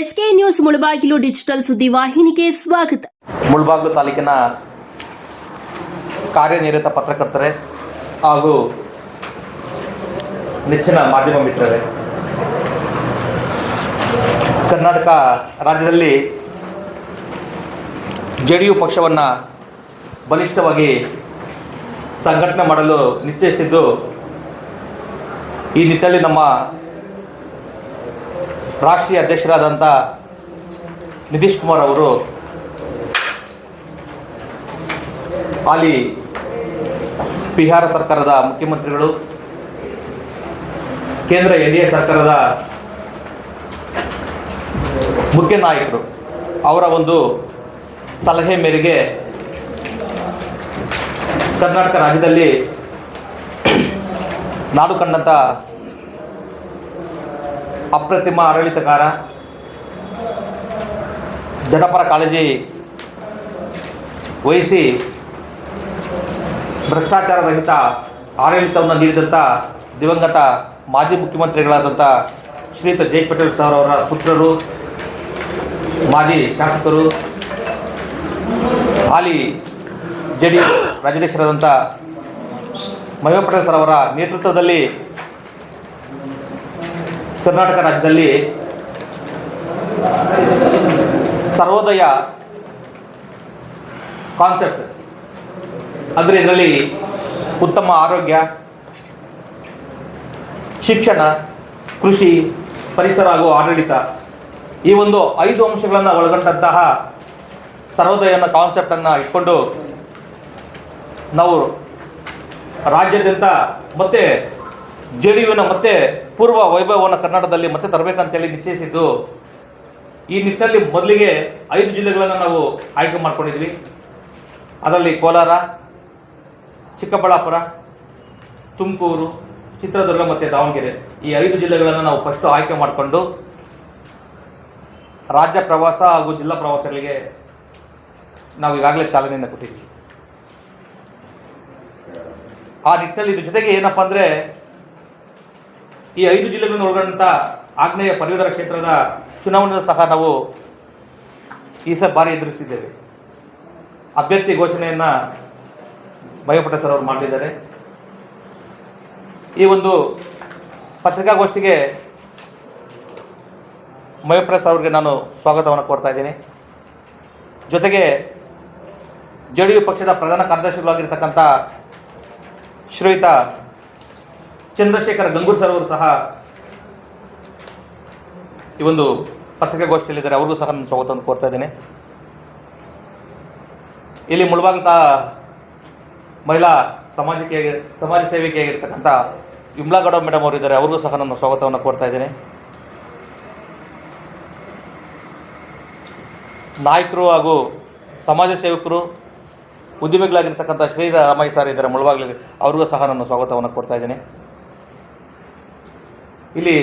S K news Mulbagal digital ಸುದ್ದಿವಾಹಿನಿಗೆ ಸ್ವಾಗತ. ಮುಳಬಾಗಿಲು ತಾಲೂಕಿನ ಕಾರ್ಯನಿರತ ಪತ್ರಕರ್ತರೆ ಹಾಗೂ ನೆಚ್ಚಿನ ಮಾಧ್ಯಮ ಮಿತ್ರರೇ, ಕರ್ನಾಟಕ ರಾಜ್ಯದಲ್ಲಿ ಜೆ ಡಿ ಯು ಪಕ್ಷವನ್ನು ಬಲಿಷ್ಠವಾಗಿ ಸಂಘಟನೆ ಮಾಡಲು ನಿಶ್ಚಯಿಸಿದ್ದು ಈ ನಿಟ್ಟಲ್ಲಿ ನಮ್ಮ ರಾಷ್ಟ್ರೀಯ ಅಧ್ಯಕ್ಷರಾದಂಥ ನಿತೀಶ್ ಕುಮಾರ್ ಅವರು ಅಲ್ಲಿ ಬಿಹಾರ ಸರ್ಕಾರದ ಮುಖ್ಯಮಂತ್ರಿಗಳು, ಕೇಂದ್ರ ಎನ್ ಎ ಸರ್ಕಾರದ ಮುಖ್ಯ ನಾಯಕರು ಅವರ ಒಂದು ಸಲಹೆ ಮೇರೆಗೆ ಕರ್ನಾಟಕ ರಾಜ್ಯದಲ್ಲಿ ನಾಡು ಕಂಡಂಥ ಅಪ್ರತಿಮ ಆಡಳಿತಗಾರ, ಜನಪರ ಕಾಳಜಿ ವಹಿಸಿ ಭ್ರಷ್ಟಾಚಾರ ರಹಿತ ಆಡಳಿತವನ್ನು ನೀಡಿದಂಥ ದಿವಂಗತ ಮಾಜಿ ಮುಖ್ಯಮಂತ್ರಿಗಳಾದಂಥ ಶ್ರೀಯುತ ಜಯ್ ಪಟೇಲ್ ಸರ್ ಅವರ ಪುತ್ರರು, ಮಾಜಿ ಶಾಸಕರು, ಹಾಲಿ ಜೆ ಡಿ ರಾಜ್ಯಾಧ್ಯಕ್ಷರಾದಂಥ ಮಹೇಂದ್ರ ಪಟೇಲ್ ಸರ್ ಅವರ ನೇತೃತ್ವದಲ್ಲಿ ಕರ್ನಾಟಕ ರಾಜ್ಯದಲ್ಲಿ ಸರ್ವೋದಯ ಕಾನ್ಸೆಪ್ಟ್ ಅಂದರೆ ಇದರಲ್ಲಿ ಉತ್ತಮ ಆರೋಗ್ಯ, ಶಿಕ್ಷಣ, ಕೃಷಿ, ಪರಿಸರ ಹಾಗೂ ಆಡಳಿತ. ಈ ಒಂದು ಐದು ಅಂಶಗಳನ್ನು ಒಳಗೊಂಡಂತಹ ಸರ್ವೋದಯ ಕಾನ್ಸೆಪ್ಟನ್ನು ಇಟ್ಕೊಂಡು ನಾವು ರಾಜ್ಯಾದ್ಯಂತ ಮತ್ತೆ ಜೆ ಡಿ ಯುವಿನ ಮತ್ತೆ ಪೂರ್ವ ವೈಭವವನ್ನು ಕರ್ನಾಟಕದಲ್ಲಿ ಮತ್ತೆ ತರಬೇಕಂತೇಳಿ ನಿಶ್ಚಯಿಸಿದ್ದು, ಈ ನಿಟ್ಟಿನಲ್ಲಿ ಮೊದಲಿಗೆ ಐದು ಜಿಲ್ಲೆಗಳನ್ನು ನಾವು ಆಯ್ಕೆ ಮಾಡ್ಕೊಂಡಿದ್ವಿ. ಅದರಲ್ಲಿ ಕೋಲಾರ, ಚಿಕ್ಕಬಳ್ಳಾಪುರ, ತುಮಕೂರು, ಚಿತ್ರದುರ್ಗ ಮತ್ತು ದಾವಣಗೆರೆ ಈ ಐದು ಜಿಲ್ಲೆಗಳನ್ನು ನಾವು ಫಸ್ಟು ಆಯ್ಕೆ ಮಾಡಿಕೊಂಡು ರಾಜ್ಯ ಪ್ರವಾಸ ಹಾಗೂ ಜಿಲ್ಲಾ ಪ್ರವಾಸಗಳಿಗೆ ನಾವು ಈಗಾಗಲೇ ಚಾಲನೆಯನ್ನು ಕೊಟ್ಟಿದ್ದೀವಿ. ಆ ನಿಟ್ಟಿನಲ್ಲಿ ಇದ್ರ ಜೊತೆಗೆ ಏನಪ್ಪ ಅಂದರೆ ಈ ಐದು ಜಿಲ್ಲೆಗಳನ್ನು ಒಳಗೊಂಡಂಥ ಆಗ್ನೇಯ ಪದವೀಧರ ಕ್ಷೇತ್ರದ ಚುನಾವಣೆ ಸಹ ನಾವು ಈ ಸಹ ಬಾರಿ ಎದುರಿಸಿದ್ದೇವೆ. ಅಭ್ಯರ್ಥಿ ಘೋಷಣೆಯನ್ನು ಭಯಪಟ್ಟ ಸರ್ ಅವರು ಮಾಡಿದ್ದಾರೆ ಈ ಒಂದು ಪತ್ರಿಕಾಗೋಷ್ಠಿಗೆ ಮಯಪ್ರ ಸರ್ ಅವರಿಗೆ ನಾನು ಸ್ವಾಗತವನ್ನು ಕೊಡ್ತಾ ಇದ್ದೀನಿ. ಜೊತೆಗೆ ಜೆ ಡಿ ಪಕ್ಷದ ಪ್ರಧಾನ ಕಾರ್ಯದರ್ಶಿಗಳಾಗಿರ್ತಕ್ಕಂಥ ಶ್ರೀಯುತ ಚಂದ್ರಶೇಖರ ಗಂಗೂರ್ ಸರ್ ಅವರು ಸಹ ಈ ಒಂದು ಪತ್ರಿಕಾಗೋಷ್ಠಿಯಲ್ಲಿದ್ದಾರೆ. ಅವ್ರಿಗೂ ಸಹ ನಾನು ಸ್ವಾಗತವನ್ನು ಕೋರ್ತಾ ಇದ್ದೇನೆ. ಇಲ್ಲಿ ಮುಳಬಾಗಿಲ ಮಹಿಳಾ ಸಮಾಜಕ್ಕೆ, ಸಮಾಜ ಸೇವೆಗೆ ಆಗಿರ್ತಕ್ಕಂಥ ವಿಮ್ಲಾಗೌಡ ಮೇಡಮ್ ಅವರು ಇದ್ದಾರೆ. ಅವ್ರಿಗೂ ಸಹ ನಾನು ಸ್ವಾಗತವನ್ನು ಕೋರ್ತಾ ಇದ್ದೇನೆ. ನಾಯಕರು ಹಾಗೂ ಸಮಾಜ ಸೇವಕರು, ಉದ್ಯಮಿಗಳಾಗಿರ್ತಕ್ಕಂಥ ಶ್ರೀರಾಮಯ್ಯ ಸರ್ ಇದ್ದಾರೆ ಮುಳಬಾಗಿಲಲ್ಲಿ ಅವ್ರಿಗೂ ಸಹ ನಾನು ಸ್ವಾಗತವನ್ನು ಕೊಡ್ತಾ ಇದ್ದೇನೆ. ಇಲ್ಲಿ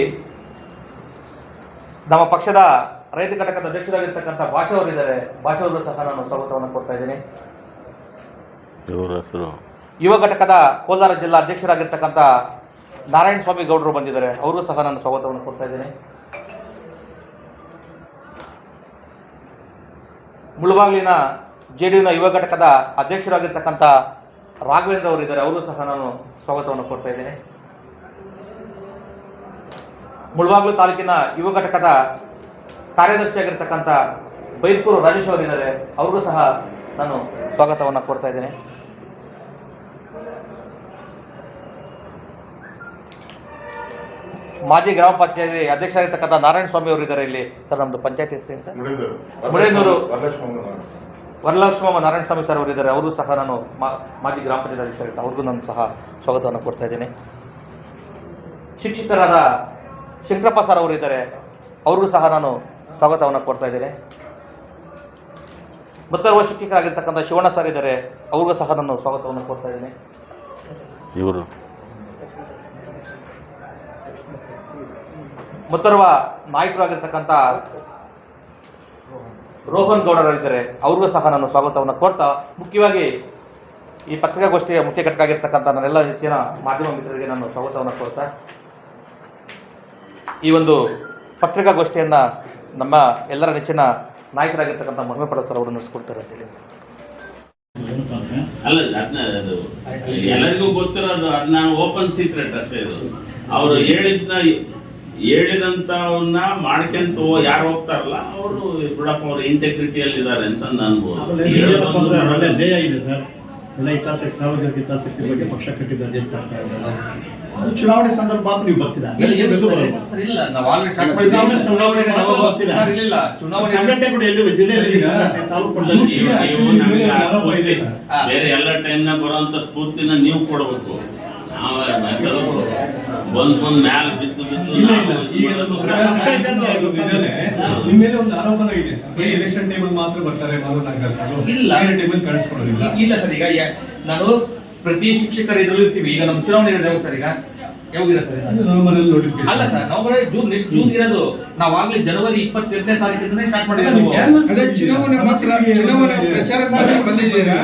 ನಮ್ಮ ಪಕ್ಷದ ರೈತ ಘಟಕದ ಅಧ್ಯಕ್ಷರಾಗಿರ್ತಕ್ಕಂಥ ಭಾಷೆಯವರಿದ್ದಾರೆ ಅವರು ಇದ್ದಾರೆ. ಭಾಷಾ ಅವರು ಸಹ ನಾನು ಸ್ವಾಗತವನ್ನು ಕೊಡ್ತಾ ಇದ್ದೀನಿ. ಯುವ ಘಟಕದ ಕೋಲಾರ ಜಿಲ್ಲಾ ಅಧ್ಯಕ್ಷರಾಗಿರ್ತಕ್ಕಂಥ ನಾರಾಯಣ ಸ್ವಾಮಿ ಗೌಡರು ಬಂದಿದ್ದಾರೆ. ಅವರು ಸಹ ನಾನು ಸ್ವಾಗತವನ್ನು ಕೊಡ್ತಾ ಇದ್ದೀನಿ. ಮುಳುಬಾಗಿಲಿನ ಜೆ ಡಿ ಯುನ ಯುವ ಘಟಕದ ಅಧ್ಯಕ್ಷರಾಗಿರ್ತಕ್ಕಂಥ ರಾಘವೇಂದ್ರ ಅವರು ಇದ್ದಾರೆ. ಅವರು ಸಹ ನಾನು ಸ್ವಾಗತವನ್ನು ಕೊಡ್ತಾ ಇದ್ದೇನೆ. ಮುಳಬಾಗಿಲು ತಾಲೂಕಿನ ಯುವ ಘಟಕದ ಕಾರ್ಯದರ್ಶಿಯಾಗಿರ್ತಕ್ಕಂಥ ಬೈರ್ಪುರ್ ರಾಜೇಶ್ ಅವರು ಇದ್ದಾರೆ ಅವ್ರಿಗೂ ಸಹ ನಾನು ಸ್ವಾಗತವನ್ನು ಕೊಡ್ತಾ ಇದ್ದೇನೆ. ಮಾಜಿ ಗ್ರಾಮ ಪಂಚಾಯತಿ ಅಧ್ಯಕ್ಷರಾಗಿರ್ತಕ್ಕಂಥ ನಾರಾಯಣ ಸ್ವಾಮಿ ಅವರು ಇದ್ದಾರೆ ಇಲ್ಲಿ. ಸರ್ ನಮ್ದು ಪಂಚಾಯತ್ ಹೆಸರೇನು ಸರ್? ಮುಳೇನೂರು. ವರಲಕ್ಷ್ಮಮ್ಮ ನಾರಾಯಣ ಸ್ವಾಮಿ. ಸರ್ ಅವರು ಇದ್ದಾರೆ ಅವರು ಸಹ ನಾನು ಮಾಜಿ ಗ್ರಾಮ ಪಂಚಾಯತ್ ಅಧ್ಯಕ್ಷರಾಗಿರ್ತಾರೆ ಅವ್ರಿಗೂ ನಾನು ಸಹ ಸ್ವಾಗತವನ್ನು ಕೊಡ್ತಾ ಇದ್ದೇನೆ. ಶಿಕ್ಷಕರಾದ ಶಂಕರಪ್ಪ ಸರ್ ಅವರು ಇದ್ದಾರೆ. ಅವ್ರಿಗೂ ಸಹ ನಾನು ಸ್ವಾಗತವನ್ನು ಕೊಡ್ತಾ ಇದ್ದೇನೆ. ಮತ್ತೋರ್ವ ಶಿಕ್ಷಕರಾಗಿರ್ತಕ್ಕಂಥ ಶಿವಣ್ಣ ಸರ್ ಇದ್ದಾರೆ. ಅವ್ರಿಗೂ ಸಹ ನಾನು ಸ್ವಾಗತವನ್ನು ಕೊಡ್ತಾ ಇದ್ದೇನೆ. ಇವರು. ಮತ್ತೋರ್ವ ನಾಯಕರಾಗಿರ್ತಕ್ಕಂಥ ರೋಹನ್ ಗೌಡರ ಇದ್ದಾರೆ. ಅವ್ರಿಗೂ ಸಹ ನಾನು ಸ್ವಾಗತವನ್ನು ಕೊಡ್ತಾ ಮುಖ್ಯವಾಗಿ ಈ ಪತ್ರಿಕಾಗೋಷ್ಠಿಯ ಮುಖ್ಯ ಘಟಕ ಆಗಿರ್ತಕ್ಕಂಥ ನನ್ನೆಲ್ಲ ಹೆಚ್ಚಿನ ಮಾಧ್ಯಮ ಮಿತ್ರರಿಗೆ ನಾನು ಸ್ವಾಗತವನ್ನು ಕೊಡ್ತಾ ಈ ಒಂದು ಪತ್ರಿಕಾಗೋಷ್ಠಿಯನ್ನು ನಮ್ಮ ಎಲ್ಲರ ನೆಚ್ಚಿನ ನಾಯಕರಾಗಿರ್ತಕ್ಕಂಥ ಮಹಿಮೆ ಪಡ ಸರ್ ಅವರು ನಡೆಸ್ಕೊಡ್ತಾರೆ ಅಂತೇಳಿ ಅಲ್ಲ ಅದು ಎಲ್ಲರಿಗೂ ಗೊತ್ತಿರೋದು ಅದು ನಾನು ಓಪನ್ ಸೀಕ್ರೆಟ್ ಅಷ್ಟೇ ಇದು ಅವರು ಹೇಳಿದ್ನ ಹೇಳಿದಂತವನ್ನ ಮಾಡ್ಕೊಂತ ಯಾರು ಹೋಗ್ತಾರಲ್ಲ ಅವರು ಬಿಡಪ್ಪ ಅವ್ರ ಇಂಟೆಗ್ರಿಟಿಯಲ್ಲಿ ಇದ್ದಾರೆ ಅಂತ ನಾನು ಒಳ್ಳೆ ಹಿತಾಸಕ್ತಿ ಸಾರ್ವಜನಿಕ ಹಿತಾಸಕ್ತಿ ಬಗ್ಗೆ ಪಕ್ಷ ಕಟ್ಟಿದ್ದಾರೆ ಅಂತ. ಅದು ಚುನಾವಣೆ ಸಂದರ್ಭ ಮಾತ್ರ ನೀವು ಬರ್ತಿದ್ದಾರೆ ಇಲ್ಲ ನಾವು ಆಲ್ರೆಡಿ ಸ್ಟಾರ್ಟ್ ಚುನಾವಣೆ ಸಂದರ್ಭ ಮಾತ್ರ ಬರ್ತೀರಾ? ಇಲ್ಲ ಚುನಾವಣೆ ಸಂಘಟನೆ ಕೂಡ ಎಲ್ಲಿ ಜಿಲ್ಲೆಯಲ್ಲಿ. ಬೇರೆ ಎಲ್ಲ ಟೈಮ್ನಾಗ ಬರುವಂತ ಸ್ಫೂರ್ತಿನ ನೀವು ಕೊಡಬೇಕು. ನಾವು ಕೆಲವು ಬಂದ್ ಬಂದ್ ಮ್ಯಾಲ ಬಿದ್ದು ಬಿದ್ದು ಇಲ್ಲ, ನಾವು ಇಲ್ಲ. ಇದು ಮಾಡೋದು ಈಗ ನಿಮ್ಮ ಮೇಲೆ ಒಂದು ಆರೋಪನ ಇದೆ ಸರ್. ಎಲೆಕ್ಷನ್ ಟೈಮಲ್ಲಿ ಮಾತ್ರ ಬರ್ತಾರೆ ಇಲ್ಲ. ಟೈಮಲ್ಲಿ ಕಾಣಿಸ್ಕೊಳ್ಳೋದಿಲ್ಲ ಇಲ್ಲ ಸರ್ ಈಗ ನಾನು ಪ್ರತಿ ಶಿಕ್ಷಕರು ಇದ್ರಲ್ಲೂ ಇರ್ತೀವಿ. ಈಗ ನಮ್ಮ ಚುನಾವಣೆ ಇರೋದು ಯಾವಾಗ ಸರ್ ಈಗ ಸರ್? ನೋಟಿಫಿಕೇಶನ್ ಅಲ್ಲ sir November June next June ಇರೋದು ನಾವು ಆಗ್ಲೇ ಜನವರಿ ಇಪ್ಪತ್ತೆರಡನೇ ತಾರೀಕಿಂದ ಸ್ಟಾರ್ಟ್ ಮಾಡಿರೋದು ಅದೇ ಚುನಾವಣೆ ಬಂದಿದ್ದೀರಾ?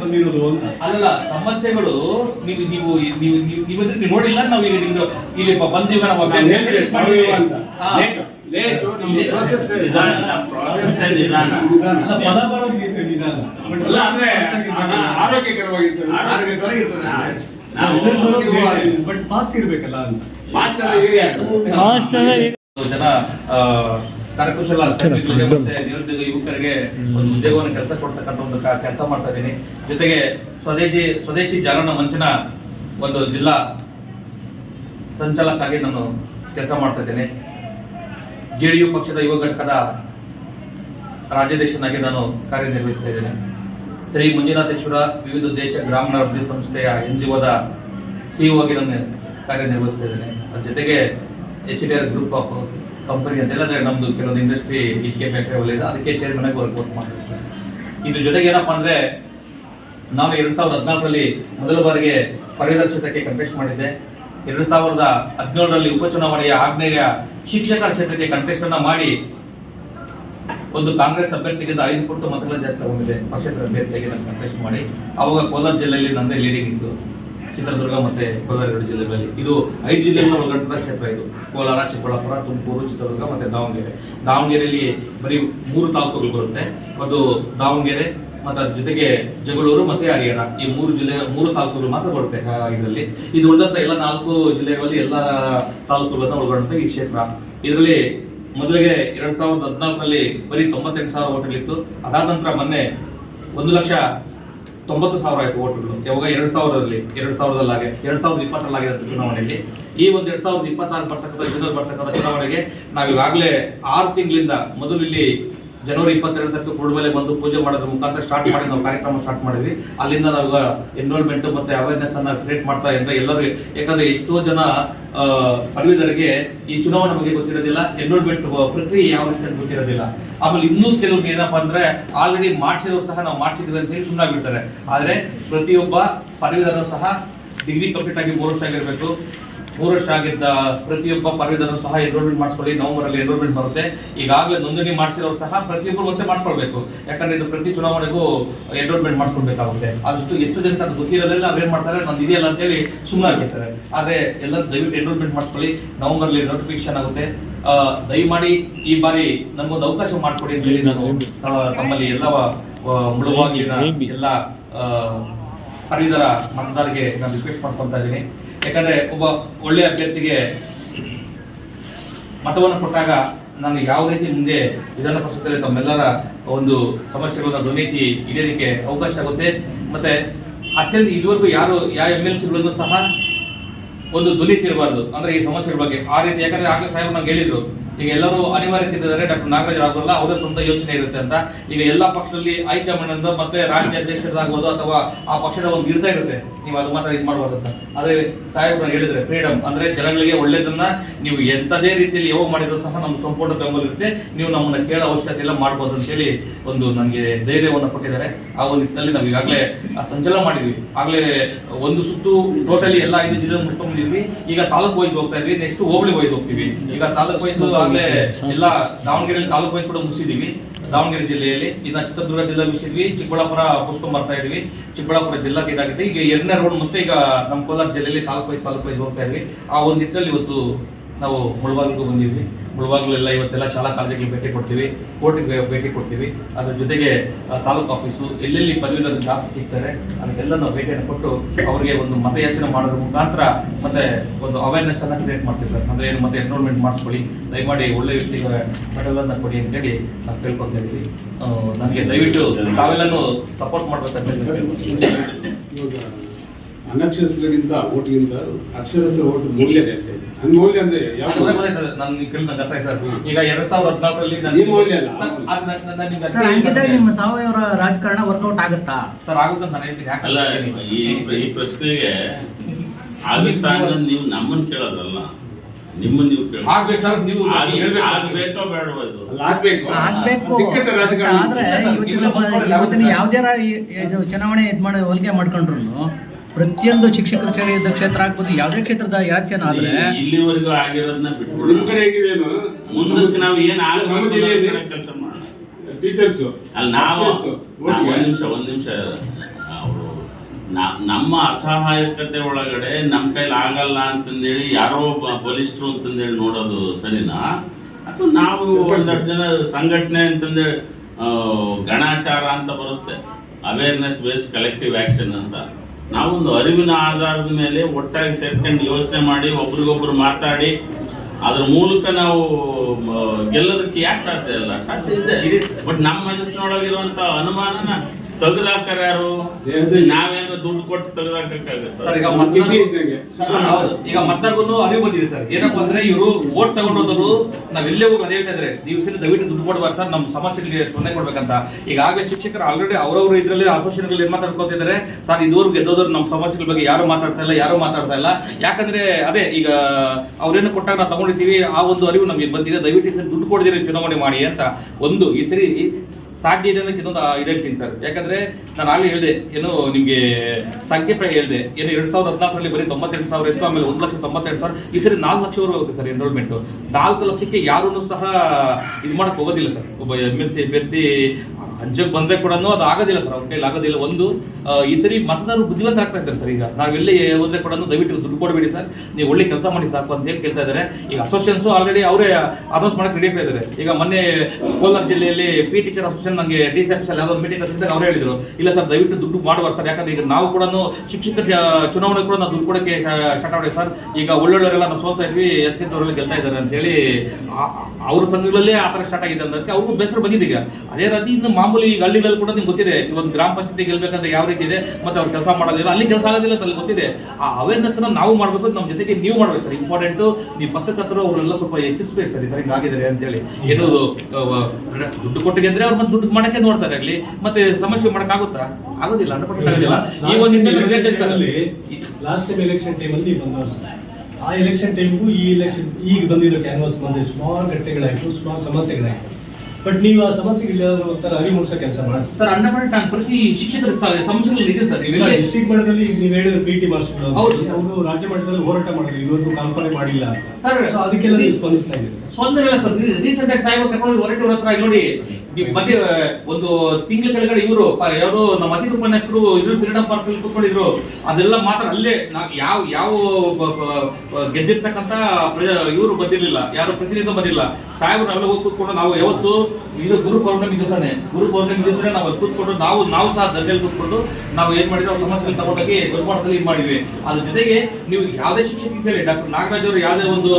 ಬಂದಿರೋದು ಅಂತ ಅಲ್ಲಲ್ಲ ಸಮಸ್ಯೆಗಳು ನೀವು ನೀವು ನೀವು ನೀವು ನೀವು ನೋಡಿಲ್ಲ ನಾವು ಈಗ ನಿಮ್ದು ಇಲ್ಲಿ ಬ- ಬಂದು ಆರೋಗ್ಯಕರ ನಾವು ಅಭ್ಯರ್ಥಿ ಲೇಟ್ ಅಂತ. ಹಾ. ಲೇಟ್. ಲೇಟು, ನಮ್ದು ಇದೆ. process ನಿಧಾನ, ನಮ್ಮ process ಏ ನಿಧಾನ. ಅಲ್ಲ, ಪದ ಬರೋದು ನಿಧಾನ. ನಿಧಾನ. ಅಲ್ಲ, ಅಂದ್ರೆ ಆ- ಆರೋಗ್ಯಕರವಾಗಿರ್ತದೆ ಆರೋಗ್ಯಕರವಾಗಿರ್ತದೆ But fast ಇರ್ಬೇಕಲ್ಲ ಅಂತ. ಜನ ಕರಕುಶಲ ಮತ್ತೆ ನಿರುದ್ಯೋಗ ಯುವಕರಿಗೆ ಒಂದು ಉದ್ಯೋಗವನ್ನು ಕೆಲಸ ಕೊಡ್ತಕ್ಕಂಥ ಒಂದು ಕೆಲಸ ಮಾಡ್ತಾ ಇದ್ದೀನಿ ಜೊತೆಗೆ ಸ್ವದೇಶಿ ಸ್ವದೇಶಿ ಜಾಗರಣ ಮಂಚನ ಒಂದು ಜಿಲ್ಲಾ ಸಂಚಾಲಕಾಗಿ ನಾನು ಕೆಲಸ ಮಾಡ್ತಾ ಇದ್ದೇನೆ. ಜೆಡಿಯು ಯು ಪಕ್ಷದ ಯುವ ಘಟಕದ ರಾಜ್ಯಾಧ್ಯಕ್ಷನಾಗಿ ನಾನು ಕಾರ್ಯನಿರ್ವಹಿಸ್ತಾ ಇದ್ದೇನೆ. ಶ್ರೀ ಮಂಜುನಾಥೇಶ್ವರ ವಿವಿಧ ದೇಶ ಗ್ರಾಮೀಣಾಭಿವೃದ್ಧಿ ಸಂಸ್ಥೆಯ ಎನ್ ಜಿ ಒದ ಸಿಇಒಗೆ ನಾನು ಕಾರ್ಯನಿರ್ವಹಿಸ್ತಾ ಇದ್ದೇನೆ ಅದ್ರ ಜೊತೆಗೆ H D R group of company ಅಂತ ಹೇಳಿದ್ರೆ ನಮ್ಮದು ಕೆಲವೊಂದು ಇಂಡಸ್ಟ್ರಿ ಇಟ್ಟಿಗೆ ಒಳ್ಳೆ ಇದೆ. ಅದಕ್ಕೆ ಚೇರ್ಮನ್ ಆಗಿ ವರ್ಕ್ ಮಾಡ್ತಾ ಇದ್ರ ಜೊತೆಗೆ ಏನಪ್ಪಾ ಅಂದ್ರೆ ನಾನು ಎರಡು ಸಾವಿರದ ಹದಿನಾಲ್ಕರಲ್ಲಿ ಮೊದಲ ಬಾರಿಗೆ ಪರಿದರ್ಶಕಕ್ಕೆ ಕಂಟೆಸ್ಟ್ ಮಾಡಿದ್ದೆ. ಎರಡು ಸಾವಿರದ ಹದಿನೇಳರಲ್ಲಿ ಉಪಚುನಾವಣೆಯ ಆಗ್ನೇಯ ಶಿಕ್ಷಕರ ಕ್ಷೇತ್ರಕ್ಕೆ ಕಂಟೆಸ್ಟನ್ನು ಮಾಡಿ ಒಂದು ಕಾಂಗ್ರೆಸ್ ಅಭ್ಯರ್ಥಿಗಿಂತ ಐದು ಪಟ್ಟು ಮತಗಳ ಜಾಸ್ತಿ ತಗೊಂಡಿದೆ. ಪಕ್ಷೇತರ ಅಭ್ಯರ್ಥಿಯಾಗಿ ನಾನು ಕಂಟೆಸ್ಟ್ ಮಾಡಿ. ಅವಾಗ ಕೋಲಾರ ಜಿಲ್ಲೆಯಲ್ಲಿ ನಂದೇ ಲೀಡಿಂಗ್ ಇತ್ತು. ಚಿತ್ರದುರ್ಗ ಮತ್ತೆ ಕೋಲಾರ ಎರಡು ಜಿಲ್ಲೆಗಳಲ್ಲಿ. ಇದು ಐದು ಜಿಲ್ಲೆಗಳ ಒಳಗೊಂಡ ಕ್ಷೇತ್ರ ಇದು. ಕೋಲಾರ, ಚಿಕ್ಕಬಳ್ಳಾಪುರ, ತುಮಕೂರು, ಚಿತ್ರದುರ್ಗ ಮತ್ತೆ ದಾವಣಗೆರೆ. ದಾವಣಗೆರೆಯಲ್ಲಿ ಬರೀ ಮೂರು ತಾಲೂಕುಗಳು ಬರುತ್ತೆ. ಅದು ದಾವಣಗೆರೆ ಮತ್ತೆ ಅದ್ರ ಜೊತೆಗೆ ಜಗಳೂರು ಮತ್ತೆ ಹರಿಹರ. ಈ ಮೂರು ಜಿಲ್ಲೆ, ಮೂರು ತಾಲೂಕುಗಳು ಮಾತ್ರ ಬರುತ್ತೆ ಇದರಲ್ಲಿ. ಇದು ಉಳಿದಂತ ಎಲ್ಲ ನಾಲ್ಕು ಜಿಲ್ಲೆಗಳಲ್ಲಿ ಎಲ್ಲ ತಾಲೂಕುಗಳನ್ನ ಒಳಗೊಂಡಂತ ಈ ಕ್ಷೇತ್ರ. ಇದರಲ್ಲಿ ಮೊದಲಿಗೆ ಎರಡ್ ಸಾವಿರದ ಹದಿನಾಲ್ಕರಲ್ಲಿ ಬರೀ ತೊಂಬತ್ತೆಂಟು ಸಾವಿರ ಓಟ್ಗಳಿತ್ತು. ಅದಾದ ನಂತರ ಮೊನ್ನೆ ಒಂದು ಲಕ್ಷ ತೊಂಬತ್ತು ಸಾವಿರ ಆಯ್ತು ಓಟ್ಗಳು. ಯಾವಾಗ ಎರಡು ಸಾವಿರದಲ್ಲಿ, ಎರಡ್ ಸಾವಿರದಲ್ಲಾಗೆ ಎರಡು ಸಾವಿರದ ಇಪ್ಪತ್ತರಲ್ಲಿ ಆಗಿರೋ ಚುನಾವಣೆಯಲ್ಲಿ. ಈ ಒಂದು ಎರಡು ಸಾವಿರದ ಇಪ್ಪತ್ತಾರು ಬರ್ತಕ್ಕಂಥ, ಜನರು ಬರ್ತಕ್ಕಂಥ ಚುನಾವಣೆಗೆ ನಾವು ಈಗಾಗಲೇ ಆರು ತಿಂಗಳಿಂದ ಮೊದಲು ಇಲ್ಲಿ ಜನವರಿ ಇಪ್ಪತ್ತೆರಡು ತಾರೀಕು ಕುರುಡುಮಲೆ ಬಂದು ಪೂಜೆ ಮಾಡೋದ್ರ ಮುಖಾಂತರ ಸ್ಟಾರ್ಟ್ ಮಾಡಿ ನಾವು ಕಾರ್ಯಕ್ರಮ ಸ್ಟಾರ್ಟ್ ಮಾಡಿದ್ವಿ. ಅಲ್ಲಿಂದ ನಾವು ಎನ್ರೋಲ್ಮೆಂಟ್ ಮತ್ತೆ ಅವೇರ್ನೆಸ್ ಅನ್ನ ಕ್ರಿಯೇಟ್ ಮಾಡ್ತಾ ಇದ್ರೆ ಎಲ್ಲರೂ ಯಾಕಂದ್ರೆ ಎಷ್ಟೋ ಜನ ಪದವೀಧರಿಗೆ ಈ ಚುನಾವಣೆ ಬಗ್ಗೆ ಗೊತ್ತಿರೋದಿಲ್ಲ ಎನ್ರೋಲ್ಮೆಂಟ್ ಪ್ರಕ್ರಿಯೆ ಯಾವ ರೀತಿ ಗೊತ್ತಿರೋದಿಲ್ಲ. ಆಮೇಲೆ ಇನ್ನೂ ಕೆಲವ್ರಿಗೆ ಏನಪ್ಪಾ ಅಂದ್ರೆ ಆಲ್ರೆಡಿ ಮಾಡಿಸಿರೋ ಸಹ ನಾವು ಮಾಡಿಸಿದ್ವಿ ಅಂತ ಹೇಳಿ ಸುಮ್ಮನಾಗ್ಬಿಡ್ತಾರೆ ಆದ್ರೆ ಪ್ರತಿಯೊಬ್ಬ ಪದವೀಧರರು ಸಹ ಡಿಗ್ರಿ ಕಂಪ್ಲೀಟ್ ಆಗಿ ಮೂರು ವರ್ಷ ಆಗಿರ್ಬೇಕು. ಮೂರು ವರ್ಷ ಆಗಿದ್ದ ಪ್ರತಿಯೊಬ್ಬ ಪದವೀಧರರು ಸಹ ಎನ್ರೋಲ್ಮೆಂಟ್ ಮಾಡಿಸ್ಕೊಳ್ಳಿ ನವೆಂಬರ್ ಅಲ್ಲಿ ಎನ್ರೋಲ್ಮೆಂಟ್ ಬರುತ್ತೆ. ಈಗಾಗಲೇ ನೋಂದಣಿ ಮಾಡಿಸಿರೋರು ಸಹ ಪ್ರತಿಯೊಬ್ಬರು ಮತ್ತೆ ಮಾಡಿಸ್ಕೊಳ್ಬೇಕು. ಯಾಕಂದ್ರೆ ಇದು ಪ್ರತಿ ಚುನಾವಣೆಗೂ ಎನ್ರೋಲ್ಮೆಂಟ್ ಮಾಡಿಸ್ಕೊಳ್ಬೇಕಾಗುತ್ತೆ. ಅದಷ್ಟು ಎಷ್ಟು ಜನಕ್ಕೆ ಅದು ಗೊತ್ತಿರೋದಿಲ್ಲ ಅವ್ರು ಏನ್ ಮಾಡ್ತಾರೆ ನಾನು ಇದೆಯಲ್ಲ ಅಂತ ಹೇಳಿ ಸುಮ್ಮನೆ ಆಗ್ಬಿಡ್ತಾರೆ. ಆದ್ರೆ ಎಲ್ಲ ದಯವಿಟ್ಟು ಎನ್ರೋಲ್ಮೆಂಟ್ ಮಾಡಿಸ್ಕೊಳ್ಳಿ. ನವೆಂಬರ್ ಅಲ್ಲಿ ನೋಟಿಫಿಕೇಶನ್ ಆಗುತ್ತೆ ದಯಮಾಡಿ ಈ ಬಾರಿ ನಮಗೊಂದು ಅವಕಾಶ ಮಾಡಿಕೊಡಿ ಅಂತ ಹೇಳಿ ನಾನು ತಮ್ಮಲ್ಲಿ ಎಲ್ಲ ಎಲ್ಲ ಎಲ್ಲ ಪದವೀಧರ ಮತದಾರರಿಗೆ ನಾನು ರಿಕ್ವೆಸ್ಟ್ ಮಾಡ್ಕೊತಾ ಇದ್ದೀನಿ. ಯಾಕಂದ್ರೆ ಒಬ್ಬ ಒಳ್ಳೆಯ ಅಭ್ಯರ್ಥಿಗೆ ಮತವನ್ನು ಕೊಟ್ಟಾಗ ನಾನು ಯಾವ ರೀತಿ ಮುಂದೆ ವಿಧಾನ ಪರಿಷತ್ತಲ್ಲಿ ತಮ್ಮೆಲ್ಲರ ಒಂದು ಸಮಸ್ಯೆಗಳನ್ನ ದುರ್ನೀತಿ ಇಡೋದಕ್ಕೆ ಅವಕಾಶ ಆಗುತ್ತೆ. ಮತ್ತೆ ಅತ್ಯಂತ ಇದುವರೆಗೂ ಯಾರು, ಯಾವ ಎಂ ಎಲ್ ಸಿಗಳನ್ನು ಸಹ ಒಂದು ಧ್ವನಿ ಇರಬಾರ್ದು. ಅಂದ್ರೆ ಈ ಸಮಸ್ಯೆಗಳ ಬಗ್ಗೆ ಆ ರೀತಿ, ಯಾಕಂದ್ರೆ ಆಗ್ಲೇ ಸಾಹೇಬ್ ನಂಗೆ ಹೇಳಿದ್ರು. ಈಗ ಎಲ್ಲರೂ ಅನಿವಾರ್ಯತೆ ಡಾಕ್ಟರ್ ನಾಗರಾಜ್ ಆಗೋಲ್ಲ ಅವರೇ ಸ್ವಂತ ಯೋಚನೆ ಇರುತ್ತೆ ಅಂತ. ಈಗ ಎಲ್ಲಾ ಪಕ್ಷದಲ್ಲಿ ಹೈಕಮಾಂಡ್ ಮತ್ತೆ ರಾಜ್ಯ ಅಧ್ಯಕ್ಷರಾಗ್ಬೋದು ಅಥವಾ ಆ ಪಕ್ಷದ ಒಂದು ಹಿಡಿತ ಇರುತ್ತೆ. ನೀವು ಅದು ಮಾತ್ರ ಇದು ಮಾಡಬಾರ್ದು ಅಂತ. ಆದ್ರೆ ಸಾಹೇಬ್ ನಂಗೆ ಹೇಳಿದ್ರೆ ಫ್ರೀಡಮ್ ಅಂದ್ರೆ ಜನಗಳಿಗೆ ಒಳ್ಳೇದನ್ನ ನೀವು ಎಂತದೇ ರೀತಿಯಲ್ಲಿ ಯಾವಾಗ ಮಾಡಿದ್ರು ಸಹ ನಮ್ಗೆ ಸಂಪೂರ್ಣ ಬೆಂಬಲ ಇರುತ್ತೆ. ನೀವು ನಮ್ಮನ್ನ ಕೇಳೋ ಅವಶ್ಯಕತೆ ಎಲ್ಲ ಮಾಡ್ಬೋದು ಅಂತ ಹೇಳಿ ಒಂದು ನನಗೆ ಧೈರ್ಯವನ್ನು ಕೊಟ್ಟಿದ್ದಾರೆ. ಆ ಒಂದು ನಿಟ್ಟಿನಲ್ಲಿ ನಾವು ಈಗಾಗಲೇ ಸಂಚಲನ ಮಾಡಿದ್ವಿ. ಆಗ್ಲೇ ಒಂದು ಸುತ್ತು ಟೋಟಲಿ ಎಲ್ಲ ಐದು ಜಿಲ್ಲೆ ಮುಗಿಸ್ಕೊಂಡ್ ಈಗ ತಾಲೂಕು ವೈಸ್ ಹೋಗ್ತಾ ಇದ್ವಿ. ನೆಕ್ಸ್ಟ್ ಹೋಬಳಿ ವೈಸ್ ಹೋಗ್ತೀವಿ. ಈಗ ತಾಲೂಕು ವೈಸ್ ಆಗ್ಲೇ ಎಲ್ಲ ದಾವಣಗೆರೆಯಲ್ಲಿ ತಾಲೂಕು ವೈಸ್ ಕೂಡ ಮುಗಿಸಿದೀವಿ. ದಾವಣಗೆರೆ ಜಿಲ್ಲೆಯಲ್ಲಿ ಇದನ್ನ ಚಿತ್ರದುರ್ಗ ಜಿಲ್ಲೆ ಮುಗಿಸಿದ್ವಿ ಚಿಕ್ಕಬಳ್ಳಾಪುರ ಮುಗಿಸ್ಕೊಂಡ್ ಬರ್ತಾ ಇದೀವಿ. ಚಿಕ್ಕಬಳ್ಳಾಪುರ ಜಿಲ್ಲಾಕ್ಕೆ ಇದಾಗಿದೆ. ಈಗ ಎರಡನೇ ರೋಡ್ ಮತ್ತೆ ಈಗ ನಮ್ಮ ಕೋಲಾರ ಜಿಲ್ಲೆಯಲ್ಲಿ ತಾಲೂಕು ವೈಸ್ ತಾಲೂಕು ವೈಸ್ ಹೋಗ್ತಾ ಇದ್ವಿ. ಆ ಒಂದು ನಿಟ್ಟಿನಲ್ಲಿ ಇವತ್ತು ನಾವು ಮುಳಬಾಗಿಲಿಗೂ ಬಂದಿದ್ವಿ. ಮುಳುವಾಗಲೆಲ್ಲ ಇವತ್ತೆಲ್ಲ ಶಾಲಾ ಕಾಲೇಜುಗಳಿಗೆ ಭೇಟಿ ಕೊಡ್ತೀವಿ, ಕೋರ್ಟಿಗೆ ಭೇಟಿ ಕೊಡ್ತೀವಿ. ಅದ್ರ ಜೊತೆಗೆ ತಾಲೂಕು ಆಫೀಸು ಎಲ್ಲೆಲ್ಲಿ ಪದವೀಧರರು ಜಾಸ್ತಿ ಸಿಗ್ತಾರೆ, ಅದಕ್ಕೆಲ್ಲ ನಾವು ಭೇಟಿಯನ್ನು ಕೊಟ್ಟು ಅವರಿಗೆ ಒಂದು ಮತಯಾಚನೆ ಮಾಡೋದ್ರ ಮುಖಾಂತರ ಮತ್ತೆ ಒಂದು ಅವೇರ್ನೆಸ್ ಅನ್ನ ಕ್ರಿಯೇಟ್ ಮಾಡ್ತೀವಿ ಸರ್. ಅಂದ್ರೆ ಏನು, ಮತ್ತೆ ಎನ್ರೋಲ್ಮೆಂಟ್ ಮಾಡಿಸ್ಕೊಳ್ಳಿ. ದಯಮಾಡಿ ಒಳ್ಳೆ ವ್ಯಕ್ತಿಗೆ ಮೆಡಲನ್ನು ಕೊಡಿ ಅಂತೇಳಿ ನಾವು ಕೇಳ್ಕೊತಾ ಇದೀವಿ. ನನಗೆ ದಯವಿಟ್ಟು ತಾವೆಲ್ಲನೂ ಸಪೋರ್ಟ್ ಮಾಡ್ಬೇಕಂತ ಅನಕ್ಷರಸ್ಥರಿಗಿಂತ ಓಟ್ಗಿಂತ ಅಕ್ಷರಸ್ಥ ಓಟ್ ಮೌಲ್ಯ ಜಾಸ್ತಿ ಇದೆ ನನ್ನ ಮೌಲ್ಯ ಅಂದ್ರೆ ಯಾವ ಈಗ ಎರಡ್ ಸಾವಿರದ ಹದಿನಾಲ್ಕರಲ್ಲಿ ಈ ಮೌಲ್ಯ ಅಲ್ಲ. ಸರ್ ಹಂಗಿದ್ದಾಗ ನಿಮ್ಮ ಸಾವಯವ ರಾಜಕಾರಣ ವರ್ಕೌಟ್ ಆಗುತ್ತಾ? ಸರ್ ಆಗುತ್ತೆ ನಾನು ಹೇಳ್ತೀನಿ. ಅಲ್ಲ ಯಾಕಂದ್ರೆ ಈ ಈ ಪ್ರಶ್ನೆಗೆ ಆಗುತ್ತಾ ಅನ್ನೋದು ನೀವು ನಮ್ಮನ್ನ ಕೇಳೋದಲ್ಲ. ನಿಮ್ಮನ್ನ ನೀವು ಕೇಳೋದು. ಆಗ್ಬೇಕು ಸರ್ ನೀವು. ಆಗ್ಬೇಕೋ ಬೇಡವೋ ಇದು? ಆಗ್ಬೇಕು. ರಾಜಕಾರಣ ಆದ್ರೆ ಇವತ್ತಿನ ಯಾವ್ದೇ ಈ- ಚುನಾವಣೆ ಇದ್ ಮಾಡಿ ಹೋಲಿಕೆ ಮಾಡ್ಕೊಂಡ್ರು ಪ್ರತಿಯೊಂದು ಶಿಕ್ಷಕರ ಸೇರಿದ ಕ್ಷೇತ್ರ ಆಗ್ಬೋದು ಯಾವ್ದೇ ಕ್ಷೇತ್ರದ ಯಾಚನೆ ಆದ್ರೆ ಇಲ್ಲಿವರೆಗೂ ಆಗಿರೋದನ್ನ ನಿಮ್ ಬಿಟ್ಬಿಡೋಣ ಕಡೆ ಮುಂದಕ್ಕೆ ನಾವು ಏನ್ ನಮ್ಮ ಜಿಲ್ಲೆಯಲ್ಲಿ ಕೆಲಸ ಮಾಡೋಣ. ಟೀಚರ್ಸ್? ಅಲ್ಲಿ ನಾವು ಒಂದು ನಿಮಿಷ ಒಂದು ನಿಮಿಷ ಅವರು ನಮ್ಮ ಅಸಹಾಯಕತೆ ಒಳಗಡೆ ನಮ್ಮ ಕೈಲಿ ಆಗಲ್ಲ ಅಂತಂದೇಳಿ ಯಾರೋ ಒಬ್ಬ ಬಲಿಷ್ಠರು ಅಂತಂದೇಳಿ ನೋಡೋದು ಸರಿನಾ? ಅಥವಾ ನಾವು ಒಂದಷ್ಟು ಜನ ಸಂಘಟನೆ ಅಂತಂದೇಳಿ ಗಣಾಚಾರ ಅಂತ ಬರುತ್ತೆ. ಅವೇರ್ನೆಸ್ ಬೇಸ್ಡ್ ಕಲೆಕ್ಟಿವ್ ಆಕ್ಷನ್ ಅಂತ. ನಾವೊಂದು ಅರಿವಿನ ಆಧಾರದ ಮೇಲೆ ಒಟ್ಟಾಗಿ ಸೇರ್ಕೊಂಡು ಯೋಚನೆ ಮಾಡಿ ಒಬ್ರಿಗೊಬ್ರು ಮಾತಾಡಿ, ಅದ್ರ ಮೂಲಕ ನಾವು ಗೆಲ್ಲೋದಕ್ಕೆ ಯಾಕೆ ಸಾಧ್ಯ ಇಲ್ಲ? ಸಾಧ್ಯ ಇದೆ. ಬಟ್ ನಮ್ಮ ಮನಸ್ಸಿನೊಳಗಿರುವಂತ ಅನುಮಾನನ ತೆಗೆದಾಕರ ಯಾರು ನಾವೇನಾದ್ರು ದುಡ್ಡು ಕೊಟ್ಟು ತೆಗೆದಾಕಕ್ಕಾಗತ್ತ? ಸರ್ ಈಗ ಕಿಡ್ನಿ ಸರ್, ಹೌದು. ಈಗ ಮತದಾರಗೂ ಅರಿವು ಬಂದಿದೆ ಸರ್. ಏನಪ್ಪ ಅಂದ್ರೆ ಇವರು ಓಟ್ ತಗೊಂಡೋದ್ರು ನಾವೆಲ್ಲೇ ಹೋಗಿ ಅದೇ ಹೇಳ್ತಾ ಇದ್ರೆ ನೀವು ಸರಿ ದಯವಿಟ್ಟು ದುಡ್ಡು ಕೊಡಬಾರ್ದು ಸರ್. ನಮ್ಮ ಸಮಸ್ಯೆಗಳಿಗೆ ಸ್ಪಂದನೆ ಕೊಡ್ಬೇಕಂತ. ಈಗಾಗಲೇ ಶಿಕ್ಷಕರು ಆಲ್ರೆಡಿ ಅವರವರು ಇದರಲ್ಲಿ ಅಸೋಸಿಯೇಷನ್ ಏನ್ ಮಾತಾಡ್ಕೊತಿದ್ದಾರೆ ಸರ್ ಇದುವರೆಗೂ ಗೆದ್ದೋದ್ರು ನಮ್ಮ ಸಮಸ್ಯೆಗಳ ಬಗ್ಗೆ ಯಾರು ಮಾತಾಡ್ತಾ ಇಲ್ಲ ಯಾರು ಮಾತಾಡ್ತಾ ಇಲ್ಲ. ಯಾಕಂದ್ರೆ ಅದೇ ಈಗ ಅವ್ರೇನು ಕೊಟ್ಟಾಗ ನಾವು ತಗೊಂಡಿದ್ದೀವಿ ಆ ಒಂದು ಅರಿವು ನಮಗೆ ಬಂದಿದೆ. ದಯವಿಟ್ಟು ಸರಿ ದುಡ್ಡು ಕೊಡದಿರ ಚುನಾವಣೆ ಮಾಡಿ ಅಂತ ಒಂದು ಈ ಸರಿ ಸಾಧ್ಯ ಇದೆ ಅನ್ನೋಕೆ ಇನ್ನೊಂದು ಇದು ಹೇಳ್ತೀನಿ ಸರ್. ಯಾಕಂದ್ರೆ ನಾನು ಆಗ್ಲೇ ಹೇಳಿದೆ, ಏನು ನಿಮಗೆ ಸಂಖ್ಯೆ ಪ್ರಕಾರ ಹೇಳಿದೆ, ಏನು ಎರಡ್ ಸಾವಿರದ ಹದಿನಾಲ್ಕರಲ್ಲಿ ಬರೀ ತೊಂಬತ್ತೆಂಟು ಸಾವಿರ ಇತ್ತು, ಆಮೇಲೆ ಒಂದು ಲಕ್ಷ ತೊಂಬತ್ತೆರಡು ಸಾವಿರ, ಈ ಸರಿ ನಾಲ್ಕು ಲಕ್ಷವರೆಗೂ ಹೋಗುತ್ತೆ ಸರ್ ಎನ್ರೋಲ್ಮೆಂಟ್ ನಾಲ್ಕು ಲಕ್ಷಕ್ಕೆ ಯಾರೂ ಸಹ ಇದು ಮಾಡಕ್ ಹೋಗೋದಿಲ್ಲ ಸರ್. ಒಬ್ಬ ಎಂ ಎಲ್ ಸಿ ಅಭ್ಯರ್ಥಿ ಅಂಜಕ್ ಬಂದ್ರೆ ಕೂಡ ಅದು ಆಗೋದಿಲ್ಲ ಸರ್, ಅವ್ರ ಕೈಲಿ ಆಗೋದಿಲ್ಲ. ಒಂದು ಈ ಸರಿ ಮತದಾರರು ಬುದ್ಧಿವಂತರಾಗ್ತಾ ಇದ್ದಾರೆ ಸರ್ ಈಗ. ನಾವೆಲ್ಲೇ ಹೋದ್ರೆ ಕೂಡ ದಯವಿಟ್ಟು ದುಡ್ಡು ಕೊಡಬೇಡಿ ಸರ್. ನೀವು ಒಳ್ಳೆ ಕೆಲಸ ಮಾಡಿ ಸಾಕು ಅಂತ ಹೇಳಿ ಕೇಳ್ತಾ ಇದ್ದಾರೆ. ಈಗ ಅಸೋಸಿಯೇಷನ್ಸ್ ಆಲ್ರೆಡಿ ಅವರೇ ಅನೌನ್ಸ್ ಮಾಡಕ್ಕೆ ರೆಡಿ ಆಗ್ತಾ ಇದ್ದಾರೆ. ಈಗ ಮೊನ್ನೆ ಕೋಲಾರ ಜಿಲ್ಲೆಯಲ್ಲಿ ಪಿ ಟೀಚರ್ ಅಸೋಸಿಯೇಷನ್ ನಂಗೆ ಡಿ ಸಿ ಆಫೀಸಲ್ಲಿ ಯಾವ್ದೋ ಮೀಟಿಂಗ್ ಅಂತ ಅವ್ರು ಹೇಳಿದ್ರು, ಇಲ್ಲ ಸರ್, ದಯವಿಟ್ಟು ದುಡ್ಡು ಮಾಡಬಾರ್ದು ಸರ್. ಯಾಕಂದ್ರೆ ಈಗ ನಾವು ಕೂಡ ಶಿಕ್ಷಕ ಚುನಾವಣೆ ಕೂಡ ನಾವು ದುಡ್ಡು ಕೊಡಕ್ಕೆ ಸ್ಟಾರ್ಟ್ ಮಾಡಿ ಸರ್. ಈಗ ಒಳ್ಳೊಳ್ಳೆಯವರೆಲ್ಲ ನಾವು ಸೋತಾ ಇದ್ವಿ ಎತ್ತಿದ್ದವರೆಲ್ಲ ಗೆಲ್ತಾ ಇದ್ದಾರೆ ಅಂತ ಹೇಳಿ ಅವ್ರ ಸಂಘಗಳಲ್ಲೇ ಆ ಥರ ಸ್ಟಾರ್ಟ್ ಆಗಿದೆ ಅಂತ ಅವ್ರಿಗೂ ಬೇಸರ ಬಂದಿದೆ ಈಗ. ಅದೇ ರೀತಿ ಇನ್ನು ಮಾಮೂಲಿ ಈಗ ಹಳ್ಳಿಗಳಲ್ಲಿ ಕೂಡ ನಿಮ್ಗೆ ಗೊತ್ತಿದೆ ಒಂದು ಗ್ರಾಮ ಪಂಚಾಯತಿ ಗೆಲ್ಬೇಕಂದ್ರೆ ಯಾವ ರೀತಿ ಇದೆ ಮತ್ತೆ ಅವ್ರು ಕೆಲಸ ಮಾಡೋದಿಲ್ಲ ಅಲ್ಲಿ ಕೆಲಸ ಆಗೋದಿಲ್ಲ ಅಂತ ಅಲ್ಲಿ ಗೊತ್ತಿದೆ. ಆ ಅವೇರ್ನೆಸ್ ಅನ್ನ ನಾವು ಮಾಡಬೇಕು ನಮ್ಮ ಜೊತೆಗೆ ನೀವು ಮಾಡ್ಬೇಕು ಸರ್ ಇಂಪಾರ್ಟೆಂಟ್ ನೀವು ಪತ್ರಕರ್ತರು ಅವರೆಲ್ಲ ಸ್ವಲ್ಪ ಎಚ್ಚರಿಸಬೇಕು ಸರ್ ಈ ತರ ಹಿಂಗಾಗಿದ್ದಾರೆ ಅಂತ ಹೇಳಿ. ಏನು ದುಡ್ಡು ಕೊಟ್ಟು ಗೆದ್ರೆ ಅವ್ರು ಮತ್ತೆ ದುಡ್ಡು ಮಾಡಕ್ಕೆ ನೋಡ್ತಾರೆ ಅಲ್ಲಿ ಮತ್ತೆ ಸಮಸ್ಯೆ ಮಾಡಕ್ ಆಗುತ್ತಾ ಆಗೋದಿಲ್ಲ ಹಂಡ್ರೆಡ್ ಆಗೋದಿಲ್ಲ. ಈ ಒಂದು ಲಾಸ್ಟ್ ಟೈಮ್ ಎಲೆಕ್ಷನ್ ಟೈಮಲ್ಲಿ ಆ ಎಲೆಕ್ಷನ್ ಟೈಮ್ಗೂ ಈ ಎಲೆಕ್ಷನ್ ಈಗ ಬಂದಿರೋ ಕ್ಯಾನ್ವಾಸ್ ಬಂದೆ ಸುಮಾರು ಘಟ್ಟೆಗಳಾಯ್ತು ಸುಮಾರು ಸಮಸ್ಯೆಗಳಾಯ್ತು. ಬಟ್ ನೀವು ಆ ಸಮಸ್ಯೆಗಳು ಒಂಥರ ಅರಿವು ಮೂಡಿಸೋ ಕೆಲಸ ಮಾಡಿ ಸರ್ ಹಂಡ್ರೆಡ್ ನಾನು ಪ್ರತಿ ಶಿಕ್ಷಕರ ಸಮಸ್ಯೆಗಳು ಇದೆ ಸರ್ ಇವೆಲ್ಲ ಡಿಸ್ಟ್ರಿಕ್ಟ್ ಮಟ್ಟದಲ್ಲಿ ಈಗ ನೀವು ಹೇಳಿದ್ರೆ ಪಿ ಟಿ ಮಾಸ್ಟರ್ ಹೌದು. ಅವರು ರಾಜ್ಯ ಮಟ್ಟದಲ್ಲಿ ಹೋರಾಟ ಮಾಡಿದ್ರು ಇವತ್ತು ಕಾಲ್ಪನೆ ಮಾಡಿಲ್ಲ ಸರ್, ಅದಕ್ಕೆಲ್ಲ ನೀವು ಸ್ಪಂದಿಸ್ತಾ ಇದ್ದೀರಿ ಸರ್? ಸ್ಪಂದನೆ ಸರ್ ರೀಸೆಂಟ್ ಆಗಿ ಸಾಹೇಬ್ ತಗೊಂಡು ಹೊರಟು ಹತ್ರ ನೋಡಿ ಮಧ್ಯೆ ಒಂದು ತಿಂಗಳ ಕೆಳಗಡೆ ಇವರು ಯಾರು ನಮ್ಮ ಅತಿಥಿ ಉಪನ್ಯಾಸರು ಇವರು ಫ್ರೀಡಂ ಪಾರ್ಕ್ ಅಲ್ಲಿ ಕೂತ್ಕೊಂಡಿದ್ರು. ಅದೆಲ್ಲ ಮಾತ್ರ ಅಲ್ಲೇ ನಾವು ಯಾವ ಯಾವ ಗೆದ್ದಿರ್ತಕ್ಕಂತ ಇವರು ಬಂದಿರಲಿಲ್ಲ ಯಾರು ಪ್ರತಿನಿಧಿ ಬಂದಿಲ್ಲ ಸಾಹೇಬ್ರು ಅಲ್ಲೇ ಹೋಗಿ ಕೂತ್ಕೊಂಡು ನಾವು ಯಾವತ್ತು ಇದು ಗುರು ಪೌರ್ಣಮಿ ದಿವಸನೇ. ಗುರು ಪೌರ್ಣಮಿ ದಿವಸನೇ ನಾವು ಕೂತ್ಕೊಂಡು ನಾವು ನಾವು ಸಹ ದಂಡೆಯಲ್ಲಿ ಕೂತ್ಕೊಂಡು ನಾವು ಏನ್ ಮಾಡಿದ್ರೆ ಸಮಸ್ಯೆಗಳು ತಗೊಂಡೋಗಿ ದೊಡ್ಡಮಟ್ಟದಲ್ಲಿ ಇದು ಮಾಡಿದ್ವಿ. ಅದ್ರ ಜೊತೆಗೆ ನೀವು ಯಾವುದೇ ಶಿಕ್ಷಕ ಡಾಕ್ಟರ್ ನಾಗರಾಜ್ ಅವರು ಯಾವುದೇ ಒಂದು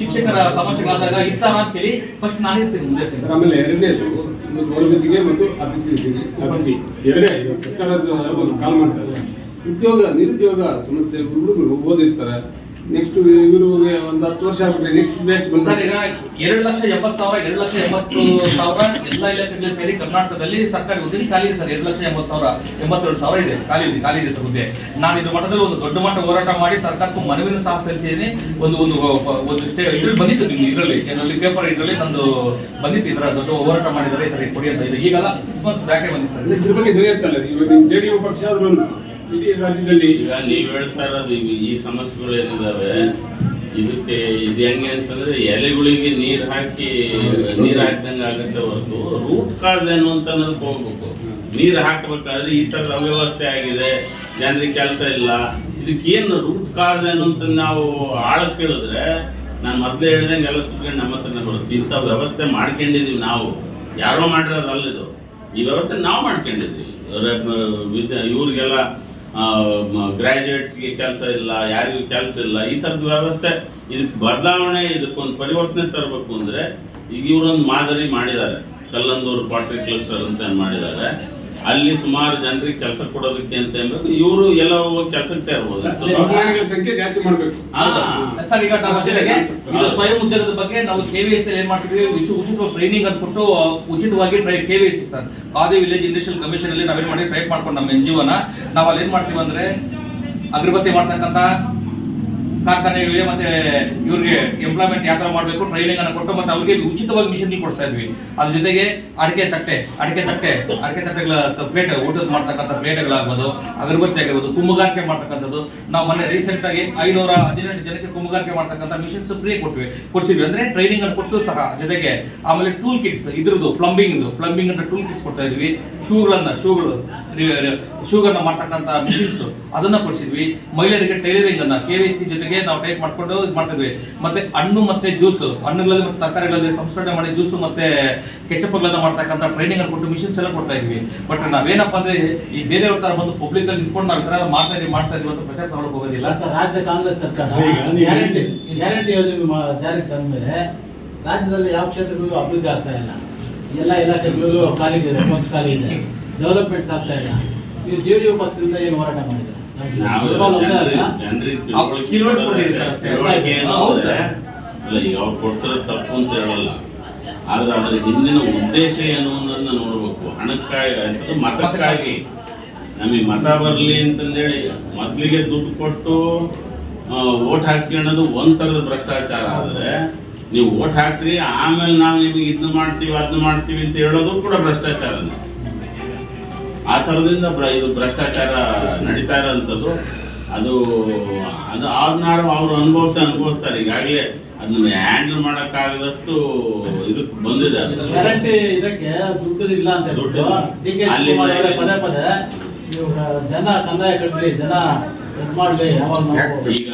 ಶಿಕ್ಷಕರ ಸಮಸ್ಯೆಗಳಾದಾಗ ಇರ್ತಾರ ಅಂತೇಳಿ ಫಸ್ಟ್ ನಾನು ಇರ್ತೀನಿ ಮುಂದೆ ಸರ್ ಆಮೇಲೆ ಎರಡನೇದು ಒಂದು ಗೌರವತಿಗೆ ಮತ್ತು ಅತಿಥಿ. ಅತಿಥಿ. ಎರಡೇ ಸರ್ಕಾರದ ಒಂದು ಕಾಲ್ ಮಾಡ್ತಾರೆ. ಉದ್ಯೋಗ ನಿರುದ್ಯೋಗ ಸಮಸ್ಯೆ ಹುಡುಗರು ಓದಿರ್ತಾರೆ. ನೆಕ್ಸ್ಟ್ ಇವರು ಒಂದು ಹತ್ತು ವರ್ಷ ಆಗ್ಬಿಟ್ರೆ ನೆಕ್ಸ್ಟ್ ಬ್ಯಾಚ್ ಸರ್ ಈಗ ಎರಡು ಲಕ್ಷ ಎಂಬತ್ತು ಸಾವಿರ ಎರಡು ಲಕ್ಷ ಎಂಬತ್ತು ಸಾವಿರ ಎಲ್ಲ ಇಲಾಖೆಗಳು ಸೇರಿ ಕರ್ನಾಟಕದಲ್ಲಿ ಸರ್ಕಾರಿ ಹುದ್ದೆ ಖಾಲಿ ಇದೆ ಸರ್. ಎರಡು ಲಕ್ಷ ಎಂಬತ್ತು ಸಾವಿರ ಎಂಬತ್ತೆರಡು ಸಾವಿರ ಇದೆ. ಖಾಲಿ ಇದೆ ಖಾಲಿ ಇದೆ ಸರ್ ಹುದ್ದೆ. ನಾನು ಇದು ಮಟ್ಟದಲ್ಲಿ ಒಂದು ದೊಡ್ಡ ಮಟ್ಟ ಹೋರಾಟ ಮಾಡಿ ಸರ್ಕಾರಕ್ಕೂ ಮನವಿನ ಸಹ ಸಲ್ಲಿಸಿದ್ದೀನಿ. ಒಂದು ಒಂದು ಒಂದು ಸ್ಟೇ ಇದ್ರಲ್ಲಿ ಬಂದಿತ್ತು ನಿಮ್ಗೆ ಇದರಲ್ಲಿ. ಇದರಲ್ಲಿ ಪೇಪರ್ ಇದರಲ್ಲಿ ನಂದು ಬಂದಿತ್ತು. ಇದರ ದೊಡ್ಡ ಹೋರಾಟ ಮಾಡಿದರೆ ಈ ಕೊಡಿ ಅಂತ ಇದೆ. ಈಗಲ್ಲ ಸಿಕ್ಸ್ ಮಂತ್ಸ್ ಬ್ಯಾಕೆ ಬಂದಿತ್ತು ಸರ್. ಇದ್ರ ಬಗ್ಗೆ ದೊರೆಯುತ್ತಲ್ಲ ಇವಾಗ ಜೆ ಡಿ ಯು ಪಕ್ಷ ಆದ್ರೂ ಇಡೀ ರಾಜ್ಯದಲ್ಲಿ ಈಗ ನೀವು ಹೇಳ್ತಾ ಇರೋದು ಈ ಸಮಸ್ಯೆಗಳು ಏನಿದಾವೆ, ಇದಕ್ಕೆ ಇದು ಹೆಂಗೆ ಅಂತಂದ್ರೆ ಎಲೆಗಳಿಗೆ ನೀರು ಹಾಕಿ, ನೀರು ಹಾಕ್ದಂಗೆ ಆಗುತ್ತೆ ಹೊರತು ರೂಟ್ ಕಾಸ್ ಏನು ಅಂತ ಅನ್ನೋದಕ್ಕೆ ಹೋಗ್ಬೇಕು. ನೀರು ಹಾಕ್ಬೇಕಾದ್ರೆ ಈ ಥರದ ಅವ್ಯವಸ್ಥೆ ಆಗಿದೆ, ಜನರಿಗೆ ಕೆಲಸ ಇಲ್ಲ. ಇದಕ್ಕೇನು ರೂಟ್ ಕಾಸ್ ಏನು ಅಂತ ನಾವು ಆಳಕ್ಕೆ ಕೇಳಿದ್ರೆ, ನಾನು ಮೊದಲೇ ಹೇಳ್ದಂಗೆ ಎಲ್ಲ ಸುತ್ಕೊಂಡು ನಮ್ಮ ಹತ್ರನೇ ಬರುತ್ತೆ. ಇಂಥ ವ್ಯವಸ್ಥೆ ಮಾಡ್ಕೊಂಡಿದೀವಿ ನಾವು. ಯಾರೋ ಮಾಡಿರೋದಲ್ಲಿದು ಈ ವ್ಯವಸ್ಥೆ ನಾವು ಮಾಡ್ಕೊಂಡಿದ್ವಿ. ಇವ್ರಿಗೆಲ್ಲ ಗ್ರಾಜುಯೇಟ್ಸ್ಗೆ ಕೆಲಸ ಇಲ್ಲ, ಯಾರಿಗೂ ಕೆಲಸ ಇಲ್ಲ, ಈ ಥರದ ವ್ಯವಸ್ಥೆ ಇದಕ್ಕೆ ಬದಲಾವಣೆ ಇದಕ್ಕೊಂದು ಪರಿವರ್ತನೆ ತರಬೇಕು ಅಂದರೆ ಈಗ ಇವರೊಂದು ಮಾದರಿ ಮಾಡಿದ್ದಾರೆ. ಕಲ್ಲಂದೂರು ಪಾಟ್ರಿ ಕ್ಲಸ್ಟರ್ ಅಂತ ಮಾಡಿದ್ದಾರೆ. ಅಲ್ಲಿ ಸುಮಾರು ಜನರಿಗೆ ಕೆಲಸ ಕೊಡೋದಕ್ಕೆ ಅಂತ ಅಂದ್ರೆ ಇವರು ಎಲ್ಲ ಹೋಗಿ ಕೆಲಸಕ್ಕೆ ಸೇರ್ಬೋದು. ಸಂಖ್ಯೆ ಜಾಸ್ತಿ ಮಾಡಬೇಕು. ಸರ್ ಈಗ ನಾವು ಜೊತೆಗೆ ಇದು ಸ್ವಯಂ ಉದ್ಯೋಗದ ಬಗ್ಗೆ ನಾವು ಕೆವಿಎಸ್ ಏನ್ ಮಾಡ್ತೀವಿ ಉಚಿ- ಉಚಿತ ಟ್ರೈನಿಂಗ್ ಕೊಟ್ಟು ಉಚಿತವಾಗಿ KVS sir. Khadi village industrial commission ಅಲ್ಲಿ ನಾವೇನ್ ಮಾಡಿ ಟೈಪ್ ಮಾಡ್ಕೊಂಡು ನಮ್ಮ ಎನ್ ಜಿ ನಾವು ಅಲ್ಲಿ ಏನ್ ಮಾಡ್ತೀವಿ ಅಂದ್ರೆ ಅಗರಬತ್ತಿ ಮಾಡ್ತಕ್ಕಂತ ಕಾರ್ಖಾನೆಗಳಿಗೆ ಮತ್ತೆ ಇವ್ರಿಗೆ ಎಂಪ್ಲಾಯ್ಮೆಂಟ್ ಯಾವ ತರ ಮಾಡಬೇಕು ಟ್ರೈನಿಂಗ್ ಅನ್ನು ಕೊಟ್ಟು ಮತ್ತೆ ಅವ್ರಿಗೆ ಉಚಿತವಾಗಿ ಮಿಷನ್ ಕೊಡ್ತಾ ಇದ್ವಿ. ಅದ್ರ ಜೊತೆಗೆ ಅಡಿಕೆ ತಟ್ಟೆ ಅಡಿಕೆ ತಟ್ಟೆ, ಅಡಿಕೆ ತಟ್ಟೆಗಳ ಪ್ಲೇಟ್, ಊಟದ ಮಾಡ್ತಕ್ಕಂಥ ಪ್ಲೇಟ್ಗಳಾಗ್ಬೋದು, ಅಗರಬತ್ತಿ ಆಗಿರ್ಬೋದು, ಕುಂಬಗಾರಿಕೆ ಮಾಡ್ತಕ್ಕಂಥದ್ದು. ನಾವು ಮೊನ್ನೆ ರೀಸೆಂಟ್ ಆಗಿ ಐನೂರ ಹದಿನೆಂಟು ಜನಕ್ಕೆ ಕುಂಬಗಾರಿಕೆ ಮಾಡ್ತಕ್ಕಂಥ ಮಿಷನ್ಸ್ ಫ್ರೀ ಕೊಟ್ವಿ, ಕೊಡ್ಸಿದ್ವಿ. ಅಂದ್ರೆ ಟ್ರೈನಿಂಗ್ ಅನ್ನು ಕೊಟ್ಟು ಸಹ ಜೊತೆಗೆ ಆಮೇಲೆ ಟೂಲ್ ಕಿಟ್ಸ್ ಇದ್ರದ್ದು ಪ್ಲಂಬಿಂಗ್ ಪ್ಲಂಬಿಂಗ್ ಅಂತ ಟೂಲ್ ಕಿಟ್ಸ್ ಕೊಡ್ತಾ ಇದ್ವಿ. ಶೂಗಳನ್ನ, ಶೂಗಳು ಶೂಗಳನ್ನ ಮಾಡ್ತಕ್ಕಂಥ ಮಿಷಿನ್ಸ್ ಅದನ್ನ ಕೊಡಿಸಿದ್ವಿ. ಮಹಿಳೆಯರಿಗೆ ಟೈಲರಿಂಗ್ ಅನ್ನ ಕೆ ಸಿ ಜೊತೆಗೆ ನಾವು ಟೈಪ್ ಮಾಡ್ಕೊಂಡು ಮಾಡ್ತಿದ್ವಿ. ಮತ್ತೆ ಹಣ್ಣು ಮತ್ತೆ ಜ್ಯೂಸ್ ಹಣ್ಣುಗಳಲ್ಲಿ ಮತ್ತೆ ತರಕಾರಿಗಳಲ್ಲಿ ಸಂಸ್ಕರಣೆ ಮಾಡಿ ಜ್ಯೂಸ್ ಮತ್ತೆ ಕೆಚಪ್ಗಳನ್ನ ಮಾಡ್ತಕ್ಕಂಥ ಟ್ರೈನಿಂಗ್ ಅನ್ನು ಕೊಟ್ಟು ಮಿಷಿನ್ಸ್ ಎಲ್ಲ ಕೊಡ್ತಾ ಇದ್ವಿ. ಬಟ್ ನಾವೇನಪ್ಪ ಅಂದ್ರೆ ಈ ಬೇರೆಯವ್ರ ತರ ಬಂದು ಪಬ್ಲಿಕ್ ಅಲ್ಲಿ ನಿಂತ್ಕೊಂಡು ನಾವು ತರ ಮಾಡ್ತಾ ಇದೀವಿ ಮಾಡ್ತಾ ಇದೀವಿ ಅಂತ ಪ್ರಚಾರ ತಗೊಳಕ್ ಹೋಗೋದಿಲ್ಲ. ಸರ್ ರಾಜ್ಯ ಕಾಂಗ್ರೆಸ್ ಸರ್ಕಾರ ಗ್ಯಾರಂಟಿ ಗ್ಯಾರಂಟಿ ಯೋಜನೆ ಜಾರಿಗೆ ತಂದ್ಮೇಲೆ ರಾಜ್ಯದಲ್ಲಿ ಯಾವ ಕ್ಷೇತ್ರಗಳಿಗೂ ಅಭಿವೃದ್ಧಿ ಆಗ್ತಾ ಇಲ್ಲ. ಎಲ್ಲ ಇಲಾಖೆಗಳಿಗೂ ಖಾಲಿ ಇದೆ ಖಾಲಿ ಇದೆ. ಡೆವಲಪ್ಮೆಂಟ್ಸ್ ಆಗ್ತಾ ಇಲ್ಲ. ನೀವು ಜೆ ಡಿ ಯು ಪಕ್ಷದಿಂದ ಏನು ಹೋರಾಟ ಮಾಡಿದ್ರೆ. ಈಗ ಅವ್ರು ತಪ್ಪು ಅಂತ ಹೇಳಲ್ಲ. ಆದ್ರೆ ಅದರ ಹಿಂದಿನ ಉದ್ದೇಶ ಏನು ಅನ್ನೋದನ್ನ ನೋಡ್ಬೇಕು. ಹಣಕ್ಕಾಗಿ ಅಂತದ್ದು ಮತಕ್ಕಾಗಿ. ನಮಗೆ ಮತ ಬರಲಿ ಅಂತಂದೇಳಿ ಮೊದ್ಲಿಗೆ ದುಡ್ಡು ಕೊಟ್ಟು ಓಟ್ ಹಾಕ್ಸ್ಕೊಳ್ಳೋದು ಒಂದ್ ತರದ ಭ್ರಷ್ಟಾಚಾರ. ಆದ್ರೆ ನೀವು ಓಟ್ ಹಾಕ್ರಿ ಆಮೇಲೆ ನಾವು ನಿಮಗೆ ಇದನ್ನ ಮಾಡ್ತೀವಿ ಅದನ್ನ ಮಾಡ್ತೀವಿ ಅಂತ ಹೇಳೋದು ಕೂಡ ಭ್ರಷ್ಟಾಚಾರನೇ. ಆ ಥರದಿಂದ ಇದು ಭ್ರಷ್ಟಾಚಾರ ನಡೀತಾ ಇರೋಂಥದ್ದು. ಅದು ಅದು ಆದ್ನಾರು ಅವ್ರು ಅನುಭವಿಸ್ತಾ ಅನುಭವಿಸ್ತಾರೆ. ಈಗಾಗಲೇ ಅದನ್ನ ಹ್ಯಾಂಡಲ್ ಮಾಡೋಕ್ಕಾಗದಷ್ಟು ಇದಕ್ಕೆ ಬಂದಿದೆ. ಗ್ಯಾರಂಟಿ ಇದಕ್ಕೆ ದುಡ್ಡು ಇಲ್ಲ ಅಂತ ದುಡ್ಡು ಪದೇ ಪದೇ ಜನ ಕಂದಾಯ ಕಟ್ಟಲಿ ಜನ ಇದು ಮಾಡ್ಲಿ ಯಾವಾಗ ಈಗ